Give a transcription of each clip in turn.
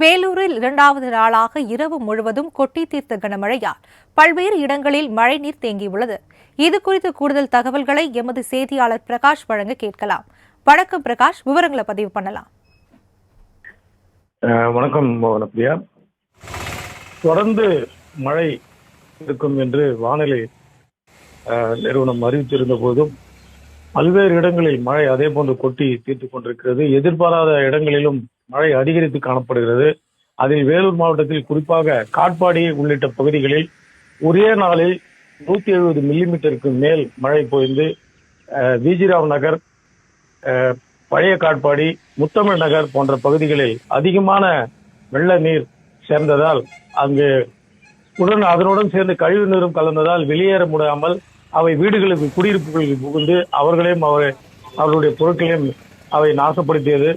வேலூரில் இரண்டாவது நாளாக இரவு முழுவதும் கொட்டி தீர்த்த கனமழையால் பல்வேறு இடங்களில் மழைநீர் தேங்கியுள்ளது. இது குறித்து கூடுதல் தகவல்களை எமது செய்தியாளர் பிரகாஷ் வழங்க கேட்கலாம். வணக்கம் பிரகாஷ் விவரங்களை பதிவு பண்ணலாம். வணக்கம் மோகனப்பிரியா தொடர்ந்து மழை இருக்கும் என்று வானிலை நிறுவனம் அறிவித்திருந்த போதும் பல்வேறு இடங்களில் மழை அதே போன்று கொட்டி தீர்த்து கொண்டிருக்கிறது. எதிர்பாராத இடங்களிலும் மழை அதிகரித்து காணப்படுகிறது. அதில் வேலூர் மாவட்டத்தில் குறிப்பாக காட்பாடி உள்ளிட்ட பகுதிகளில் ஒரே நாளில் நூத்தி எழுபது மில்லிமீட்டருக்கு மேல் மழை பொய்ந்து அஹ், விஜிராவ் நகர் பழைய காட்பாடி முத்தமிழ் நகர் போன்ற பகுதிகளில் அதிகமான வெள்ள நீர் சேர்ந்ததால் அங்கு உடன் அதனுடன் சேர்ந்து கழிவு நீரும் கலந்ததால் வெளியேற முடியாமல் அவை வீடுகளுக்கு குடியிருப்புகளுக்கு புகுந்து அவர்களையும் அவர் அவர்களுடைய பொருட்களையும் அவை நாசப்படுத்தியது.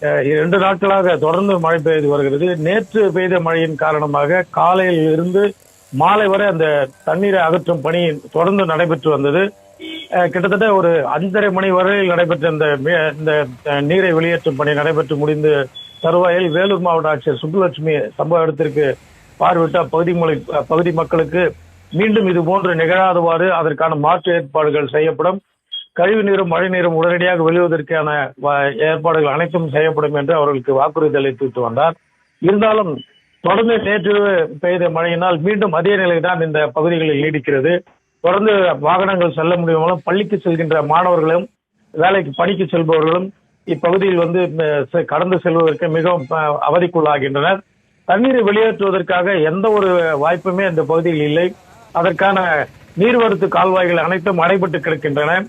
இரண்டு நாட்களாக தொடர்ந்து மழை பெய்து வருகிறது. நேற்று பெய்த மழையின் காரணமாக காலையில் இருந்து மாலை வரை அந்த தண்ணீரை அகற்றும் பணி தொடர்ந்து நடைபெற்று வந்தது. கிட்டத்தட்ட ஒரு அஞ்சரை மணி வரையில் நடைபெற்ற இந்த இந்த நீரை வெளியேற்றும் பணி நடைபெற்று முடிந்து தருவாயில் வேலூர் மாவட்ட ஆட்சியர் சுப்புலட்சுமி சம்பவ இடத்திற்கு பார்வையிட்ட பகுதி மொழி- பகுதி மக்களுக்கு மீண்டும் இது போன்று நிகழாதவாறு அதற்கான மாற்று ஏற்பாடுகள் செய்யப்படும். கழிவு நீரும் மழை நீரும் உடனடியாக வெளிவதற்கான வ- ஏற்பாடுகள் அனைத்தும் செய்யப்படும் என்று அவர்களுக்கு வாக்குறுதி அளித்து வந்தார். இருந்தாலும் தொடர்ந்து நேற்று பெய்த மழையினால் மீண்டும் அதே நிலைதான் இந்த பகுதிகளில் நீடிக்கிறது. தொடர்ந்து வாகனங்கள் செல்ல முடியாமலும் பள்ளிக்கு செல்கின்ற மாணவர்களும் வேலைக்கு பணிக்கு செல்பவர்களும் இப்பகுதியில் வந்து செ- கடந்து செல்வதற்கு மிகவும் அவதிக்குள்ளாகின்றனர். தண்ணீரை வெளியேற்றுவதற்காக எந்த ஒரு வாய்ப்புமே இந்த பகுதியில் இல்லை. அதற்கான நீர்வரத்து கால்வாய்கள் அனைத்தும் அடைபட்டு கிடக்கின்றன.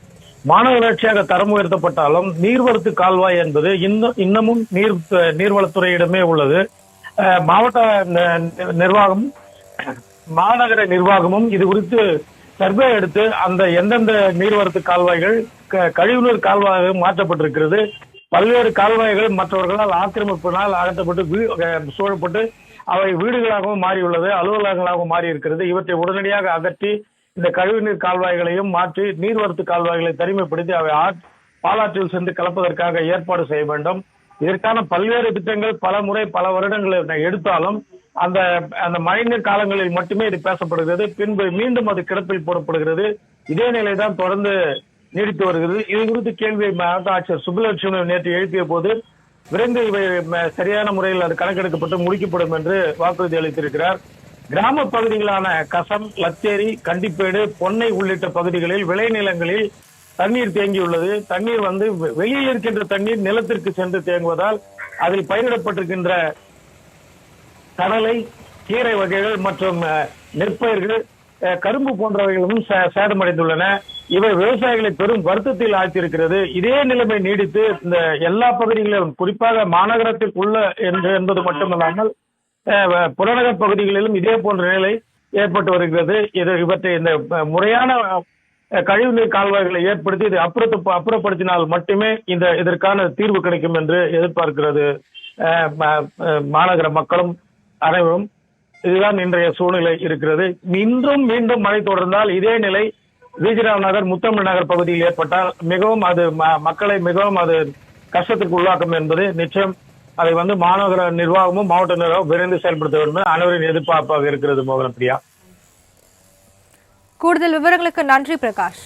மாநகராட்சியாக தரம் உயர்த்தப்பட்டாலும் நீர்வரத்து கால்வாய் என்பது இன்னும் இன்னமும் நீர் நீர்வளத்துறையிடமே உள்ளது. மாவட்ட நிர்வாகம் மாநகர நிர்வாகமும் இது குறித்து சர்வே எடுத்து அந்த எந்தெந்த நீர்வரத்து கால்வாய்கள் க- கழிவுநீர் கால்வாயாக மாற்றப்பட்டிருக்கிறது பல்வேறு கால்வாய்கள் மற்றவர்களால் ஆக்கிரமிப்பினால் அகற்றப்பட்டு சூழப்பட்டு அவை வீடுகளாகவும் மாறியுள்ளது அலுவலகங்களாகவும் மாறி இருக்கிறது இவற்றை உடனடியாக அகற்றி இந்த கழிவுநீர் கால்வாய்களையும் மாற்றி நீர்வரத்து கால்வாய்களை தனிமைப்படுத்தி அவை பாலாற்றில் சென்று கலப்பதற்காக ஏற்பாடு செய்ய வேண்டும். இதற்கான பல்வேறு திட்டங்கள் பல முறை பல வருடங்கள் எடுத்தாலும் அந்த அந்த மழைநீர் காலங்களில் மட்டுமே இது பேசப்படுகிறது. பின்பு மீண்டும் அது கிடப்பில் போடப்படுகிறது. இதே நிலைதான் தொடர்ந்து நீடித்து வருகிறது. இது குறித்து கேள்வியை மாவட்ட ஆட்சியர் சுப்புலட்சுமி நேற்று எழுப்பிய போது விரைந்து இவை சரியான முறையில் அது கணக்கெடுக்கப்பட்டு முடிக்கப்படும் என்று வாக்குறுதி அளித்திருக்கிறார். கிராம பகுதிகளான கசம் லத்தேரி கண்டிப்பேடு பொன்னை உள்ளிட்ட பகுதிகளில் விளைநிலங்களில் தண்ணீர் தேங்கியுள்ளது. தண்ணீர் வந்து வெளியில் இருக்கின்ற தண்ணீர் நிலத்திற்கு சென்று தேங்குவதால் அதில் பயிரிடப்பட்டிருக்கின்ற கடலை கீரை வகைகள் மற்றும் நெற்பயிர்கள் அஹ், கரும்பு போன்றவைகளும் சே- சேதமடைந்துள்ளன. இவை விவசாயிகளை பெரும் வருத்தத்தில் ஆழ்த்தியிருக்கிறது. இதே நிலைமை நீடித்து இந்த எல்லா பகுதிகளிலும் குறிப்பாக மாநகரத்திற்குள்ள என்று என்பது மட்டுமல்லாமல் புறநகர் பகுதிகளிலும் இதே போன்ற நிலை ஏற்பட்டு வருகிறது. இது இவற்றை இந்த முறையான கழிவுநீர் கால்வாய்களை ஏற்படுத்தி இதை அப்புறத்து அப்புறப்படுத்தினால் மட்டுமே இந்த இதற்கான தீர்வு கிடைக்கும் என்று எதிர்பார்க்கிறது. மாநகர மக்களும் அனைவரும் இதுதான் இன்றைய சூழ்நிலை இருக்கிறது. இன்றும் மீண்டும் மழை தொடர்ந்தால் இதே நிலை விஜயராவ் நகர் முத்தமிழ் நகர் பகுதியில் ஏற்பட்டால் மிகவும் அது ம- மக்களை மிகவும் அது கஷ்டத்திற்கு உள்ளாக்கும் என்பது நிச்சயம். அதை வந்து மாநகர நிர்வாகமும் மாவட்ட நிர்வாகம் விரைந்து செயல்படுத்த வேண்டும் அனைவரின் எதிர்பார்ப்பாக இருக்கிறது மோகன பிரியா கூடுதல் விவரங்களுக்கு நன்றி பிரகாஷ்.